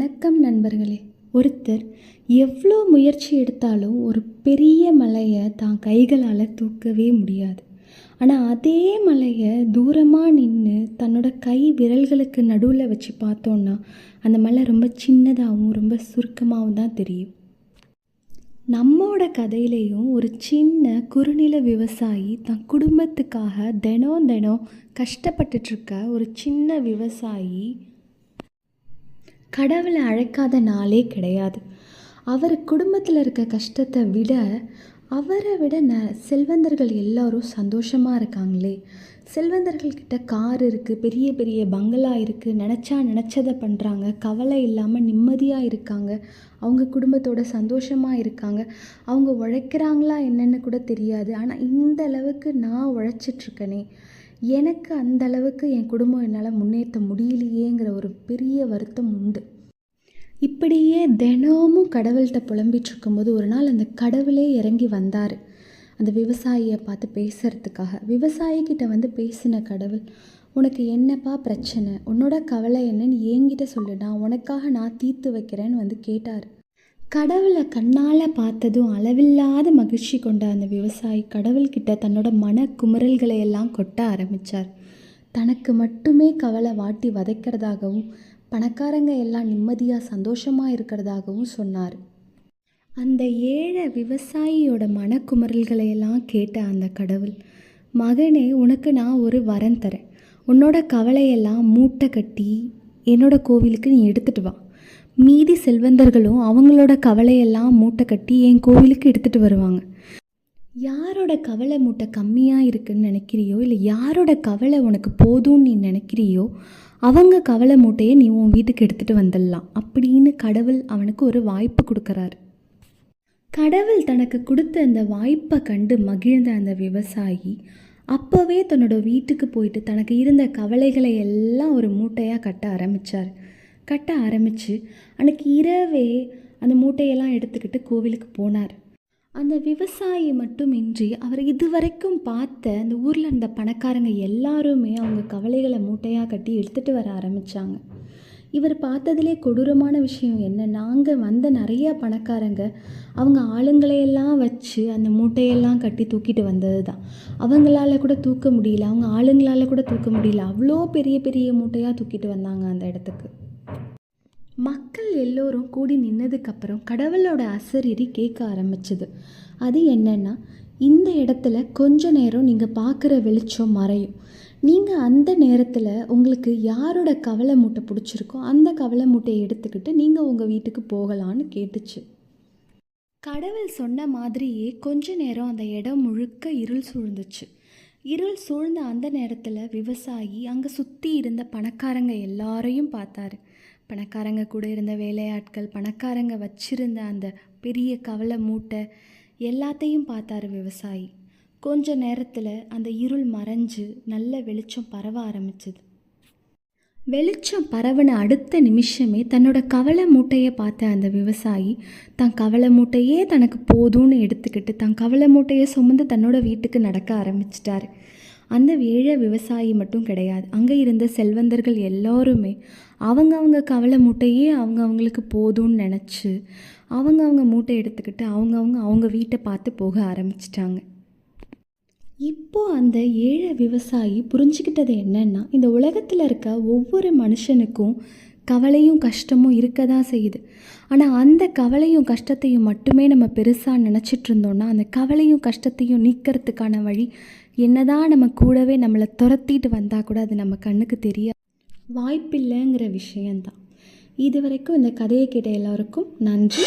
வணக்கம் நண்பர்களே. ஒருத்தர் எவ்வளோ முயற்சி எடுத்தாலும் ஒரு பெரிய மலையை தான் கைகளால் தூக்கவே முடியாது. ஆனால் அதே மலையை தூரமாக நின்று தன்னோட கை விரல்களுக்கு நடுவில் வச்சு பார்த்தோன்னா அந்த மலை ரொம்ப சின்னதாகவும் ரொம்ப சுருக்கமாகவும் தான் தெரியும். நம்மோட கதையிலையும் ஒரு சின்ன குறுநில விவசாயி தன் குடும்பத்துக்காக தினம் தினம் கஷ்டப்பட்டுட்ருக்க ஒரு சின்ன விவசாயி கடவுளை அழைக்காத நாளே கிடையாது. அவர் குடும்பத்தில் இருக்க கஷ்டத்தை விட அவரை விட ந செல்வந்தர்கள் எல்லோரும் சந்தோஷமாக இருக்காங்களே. செல்வந்தர்கள்கிட்ட கார் இருக்குது பெரிய பெரிய பங்களா இருக்குது நினச்சா நினச்சதை பண்ணுறாங்க கவலை இல்லாமல் நிம்மதியாக இருக்காங்க அவங்க குடும்பத்தோட சந்தோஷமாக இருக்காங்க அவங்க உழைக்கிறாங்களா என்னன்னு கூட தெரியாது. ஆனால் இந்த அளவுக்கு நான் உழைச்சிட்ருக்கனே எனக்கு அந்த அளவுக்கு என் குடும்பம் என்னால் முன்னேற்ற முடியலையேங்கிற ஒரு பெரிய வருத்தம் உண்டு. இப்படியே தினமும் கடவுள்கிட்ட புலம்பிட்டு இருக்கும்போது ஒரு நாள் அந்த கடவுளே இறங்கி வந்தார். அந்த விவசாயியை பார்த்து பேசுகிறதுக்காக விவசாயிக்கிட்ட வந்து பேசின கடவுள் உனக்கு என்னப்பா பிரச்சனை? உன்னோட கவலை என்னன்னு என்கிட்ட சொல்லு நான் உனக்காக நான் தீர்த்து வைக்கிறேன்னு வந்து கேட்டார். கடவுளை கண்ணால் பார்த்ததும் அளவில்லாத மகிழ்ச்சி கொண்ட அந்த விவசாயி கடவுள்கிட்ட தன்னோட மன குமுறல்களை எல்லாம் கொட்ட ஆரம்பித்தார் தனக்கு மட்டுமே கவலை வாட்டி வதைக்கிறதாகவும் பணக்காரங்க எல்லாம் நிம்மதியாக சந்தோஷமாக இருக்கிறதாகவும் சொன்னார். அந்த ஏழை விவசாயியோட மனக்குமரல்களை எல்லாம் கேட்ட அந்த கடவுள் மகனே உனக்கு நான் ஒரு வரம் தரேன். உன்னோட கவலையெல்லாம் மூட்டை கட்டி என்னோட கோவிலுக்கு நீ எடுத்துகிட்டு வா. மீதி செல்வந்தர்களும் அவங்களோட கவலையெல்லாம் மூட்டை கட்டி என் கோவிலுக்கு எடுத்துகிட்டு வருவாங்க. யாரோட கவலை மூட்டை கம்மியாக இருக்குன்னு நினைக்கிறியோ இல்லை யாரோட கவலை உனக்கு போதும்னு நீ நினைக்கிறியோ அவங்க கவலை மூட்டையை நீ உன் வீட்டுக்கு எடுத்துகிட்டு வந்துடலாம் அப்படின்னு கடவுள் அவனுக்கு ஒரு வாய்ப்பு கொடுக்குறாரு. கடவுள் தனக்கு கொடுத்த அந்த வாய்ப்பை கண்டு மகிழ்ந்த அந்த விவசாயி அப்போவே தன்னோட வீட்டுக்கு போயிட்டு தனக்கு இருந்த கவலைகளை எல்லாம் ஒரு மூட்டையாக கட்ட ஆரம்பித்தார் கட்ட ஆரம்பித்து அன்றைக்கி இரவே அந்த மூட்டையெல்லாம் எடுத்துக்கிட்டு கோவிலுக்கு போனார். அந்த விவசாயி மட்டுமின்றி அவர் இதுவரைக்கும் பார்த்த அந்த ஊரில் இருந்த பணக்காரங்க எல்லாருமே அவங்க கவலைகளை மூட்டையாக கட்டி எடுத்துகிட்டு வர ஆரம்பித்தாங்க இவர் பார்த்ததுலே கொடூரமான விஷயம் என்ன நாங்கள் வந்த நிறைய பணக்காரங்க அவங்க ஆளுங்களையெல்லாம் வச்சு அந்த மூட்டையெல்லாம் கட்டி தூக்கிட்டு வந்தது தான் அவங்களால கூட தூக்க முடியல அவங்க ஆளுங்களால கூட தூக்க முடியல. அவ்வளோ பெரிய பெரிய மூட்டையாக தூக்கிட்டு வந்தாங்க அந்த இடத்துக்கு. மக்கள் எல்லோரும் கூடி நின்னதுக்கப்புறம் கடவுளோட அசரீரி கேட்க ஆரம்பிச்சது. அது என்னன்னா இந்த இடத்துல கொஞ்ச நேரம் நீங்கள் பார்க்குற வெளிச்சம் மறையும். நீங்கள் அந்த நேரத்தில் உங்களுக்கு யாரோட கவலை மூட்டை பிடிச்சிருக்கோ அந்த கவலை மூட்டையை எடுத்துக்கிட்டு நீங்கள் உங்கள் வீட்டுக்கு போகலான்னு கேட்டுச்சு. கடவுள் சொன்ன மாதிரியே கொஞ்ச நேரம் அந்த இடம் முழுக்க இருள் சூழ்ந்துச்சு. இருள் சூழ்ந்த அந்த நேரத்தில் விவசாயி அங்கே சுற்றி இருந்த பணக்காரங்க எல்லாரையும் பார்த்தாரு. பணக்காரங்க கூட இருந்த வேலையாட்கள் பணக்காரங்க வச்சிருந்த அந்த பெரிய கவலை மூட்டை எல்லாத்தையும் பார்த்தாரு விவசாயி. கொஞ்ச நேரத்தில் அந்த இருள் மறைஞ்சு நல்ல வெளிச்சம் பரவ ஆரம்பிச்சது. வெளிச்சம் பரவின அடுத்த நிமிஷமே தன்னோட கவலை மூட்டையை பார்த்த அந்த விவசாயி தன் கவலை மூட்டையே தனக்கு போதும்னு எடுத்துக்கிட்டு தன் கவலை மூட்டையை சுமந்து தன்னோட வீட்டுக்கு நடக்க ஆரம்பிச்சிட்டாரு. அந்த ஏழை விவசாயி மட்டும் கிடையாது. அங்கே இருந்த செல்வந்தர்கள் எல்லாருமே அவங்க அவங்க கவலை மூட்டையே அவங்க அவங்களுக்கு போதும்னு நினச்சி அவங்க அவங்க மூட்டை எடுத்துக்கிட்டு அவங்க அவங்க அவங்க வீட்டை பார்த்து போக ஆரம்பிச்சிட்டாங்க. இப்போ அந்த ஏழை விவசாயி புரிஞ்சுக்கிட்டது என்னன்னா இந்த உலகத்தில் இருக்க ஒவ்வொரு மனுஷனுக்கும் கவலையும் கஷ்டமும் இருக்க தான் செய்யுது. ஆனால் அந்த கவலையும் கஷ்டத்தையும் மட்டுமே நம்ம பெருசாக நினச்சிட்டு இருந்தோம்னா அந்த கவலையும் கஷ்டத்தையும் நீக்கிறதுக்கான வழி என்னதான் நம்ம கூடவே நம்மளை துரத்திட்டு வந்தால் கூட அது நம்ம கண்ணுக்கு தெரிய வாய்ப்பில்லைங்கிற விஷயந்தான் இது வரைக்கும் இந்த கதையை கேட்ட எல்லாருக்கும் நன்றி.